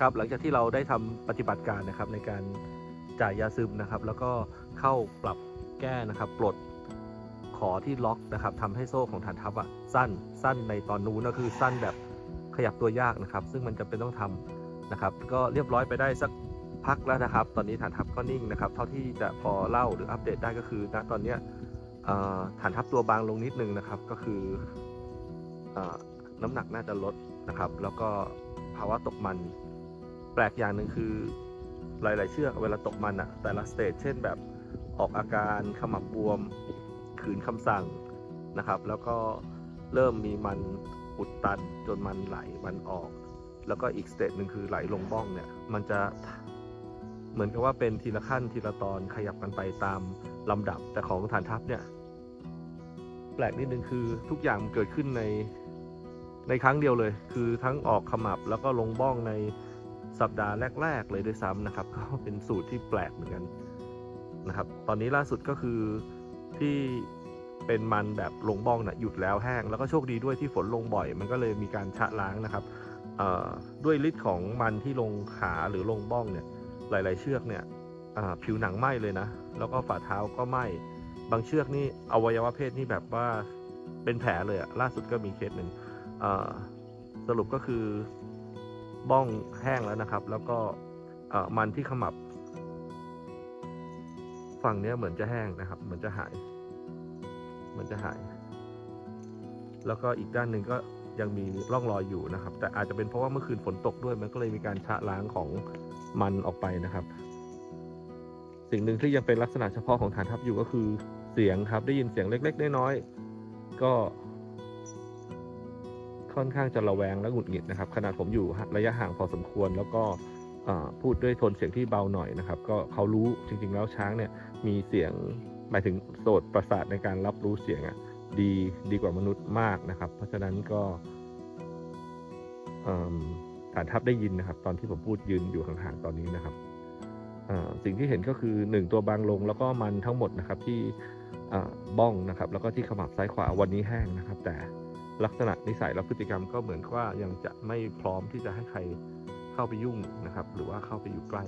ครับหลังจากที่เราได้ทำปฏิบัติการนะครับในการจ่ายยาซึมนะครับ แล้วก็เข้าปรับแก้นะครับปลดขอที่ล็อกนะครับทำให้โซ่ของฐานทัพอะสั้นสั้นในตอนนู้นก็คือสั้นแบบขยับตัวยากนะครับ ซึ่งมันจะเป็นต้องทำนะครับ ก็เรียบร้อยไปได้สักพักแล้วนะครับ ตอนนี้ฐานทัพก็นิ่งนะครับ เท่าที่จะพอเล่าหรืออัปเดตได้ก็คือณตอนเนี้ยฐานทัพตัวบางลงนิดนึงนะครับ ก็คืออน้ำหนักน่าจะลดนะครับ แล้วก็ภาวะตกมัน ปลกอย่างหนึ่งคือหลาย ๆ เชือกเวลาตกมันอะแต่ละสเตจเช่นแบบออกอาการขมับบวมขืนคำสั่งนะครับ แล้วก็เริ่มมีมันอุดตันจนมันไหลมันออก แล้วก็อีกสเตจหนึ่งคือไหลลงบ้องเนี่ยมันจะเหมือนกับว่าเป็นทีละขั้นทีละตอนขยับกันไปตามลำดับแต่ของฐานทัพเนี่ย แปลกนิดนึงคือทุกอย่างมันเกิดขึ้นในในครั้งเดียวเลย คือทั้งออกขมับแล้วก็ลงบ้องใน สัปดาห์แรก ๆ เลยด้วยซ้ำนะครับ ก็เป็นสูตรที่แปลกเหมือนกันนะครับ ตอนนี้ล่าสุดก็คือที่เป็นมันแบบลงบ้องนะ่ะหยุดแล้วแห้ง แล้วก็โชคดีด้วยที่ฝนลงบ่อย มันก็เลยมีการชะล้างนะครับด้วยฤทธิ์ของมันที่ลงขาหรือลงบ้องเนี่ย หลาย ๆ เชือกเนี่ยผิวหนังไหม้เลยนะ แล้วก็ฝ่าเท้าก็ไหม้ บางเชือกนี่อวัยวะเพศนี่แบบว่าเป็นแผลเลยอะล่าสุดก็มีเคสหนึ่งสรุปก็คือ บ้องแห้งแล้วนะครับ แล้วก็มันที่ขมับ ฝั่งนี้เหมือนจะแห้งนะครับ เหมือนจะหาย เหมือนจะหาย แล้วก็อีกด้านหนึ่งก็ยังมีร่องรอยอยู่นะครับ แต่อาจจะเป็นเพราะว่าเมื่อคืนฝนตกด้วย มันก็เลยมีการชะล้างของมันออกไปนะครับ สิ่งหนึ่งที่ยังเป็นลักษณะเฉพาะของฐานทัพอยู่ก็คือเสียงครับ ได้ยินเสียงเล็ก ๆ น้อยๆก็ ค่อนข้างจะระแวงและหงุดหงิดนะครับขนาดผมอยู่ระยะห่างพอสมควร แล้วก็พูดด้วยโทนเสียงที่เบาหน่อยนะครับ ก็เขารู้จริง ๆ แล้วช้างเนี่ยมีเสียงหมายถึงโสตประสาทในการรับรู้เสียงอะดีดีกว่ามนุษย์มากนะครับ เพราะฉะนั้นก็ฐานทัพได้ยินนะครับ ตอนที่ผมพูดยืนอยู่ห่างๆตอนนี้นะครับสิ่งที่เห็นก็คือ 1 ตัวบางลงแล้วก็มันทั้งหมดนะครับที่บ้องนะครับ แล้วก็ที่ขมับซ้ายขวาวันนี้แห้งนะครับ แต่ ลักษณะนิสัยและพฤติกรรมก็เหมือนว่ายังจะไม่พร้อมที่จะให้ใครเข้าไปยุ่งนะครับ หรือว่าเข้าไปอยู่ใกล้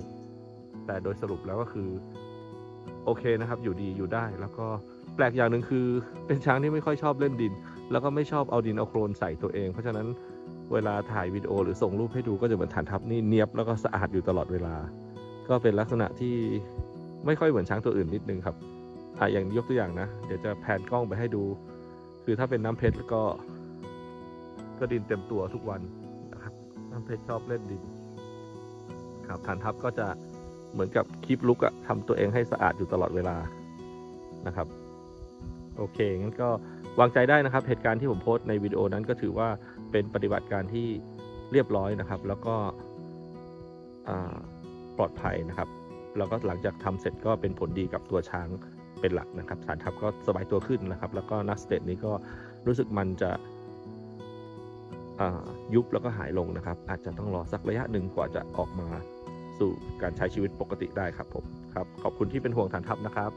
แต่โดยสรุปแล้วก็คือ โอเคนะครับ อยู่ดีอยู่ได้ แล้วก็แปลกอย่างหนึ่งคือ เป็นช้างที่ไม่ค่อยชอบเล่นดิน แล้วก็ไม่ชอบเอาดินเอาโครนใส่ตัวเอง เพราะฉะนั้นเวลาถ่ายวิดีโอหรือส่งรูปให้ดูก็จะเหมือนฐานทัพนี่เนียบแล้วก็สะอาดอยู่ตลอดเวลา ก็เป็นลักษณะที่ไม่ค่อยเหมือนช้างตัวอื่นนิดนึงครับอะอย่างยกตัวอย่างนะ เดี๋ยวจะแพนกล้องไปให้ดู คือถ้าเป็นน้ำเพชรก็ ก็ดินเต็มตัวทุกวันนะครับน้ำเพชรชอบเล่นดินครับฐานทัพก็จะเหมือนกับคลิปลุกอะทำตัวเองให้สะอาดอยู่ตลอดเวลานะครับ โอเคงั้นก็วางใจได้นะครับ เหตุการณ์ที่ผมโพสต์ในวิดีโอนั้นก็ถือว่าเป็นปฏิบัติการที่เรียบร้อยนะครับ แล้วก็ปลอดภัยนะครับ แล้วก็หลังจากทำเสร็จก็เป็นผลดีกับตัวช้างเป็นหลักนะครับฐานทัพก็สบายตัวขึ้นนะครับ แล้วก็นักสเตจนี้ก็รู้สึกมันจะ ยุบแล้วก็หายลงนะครับ อาจจะต้องรอสักระยะหนึ่งกว่าจะออกมาสู่การใช้ชีวิตปกติได้ครับผมครับ ขอบคุณที่เป็นห่วงฐานทัพนะครับ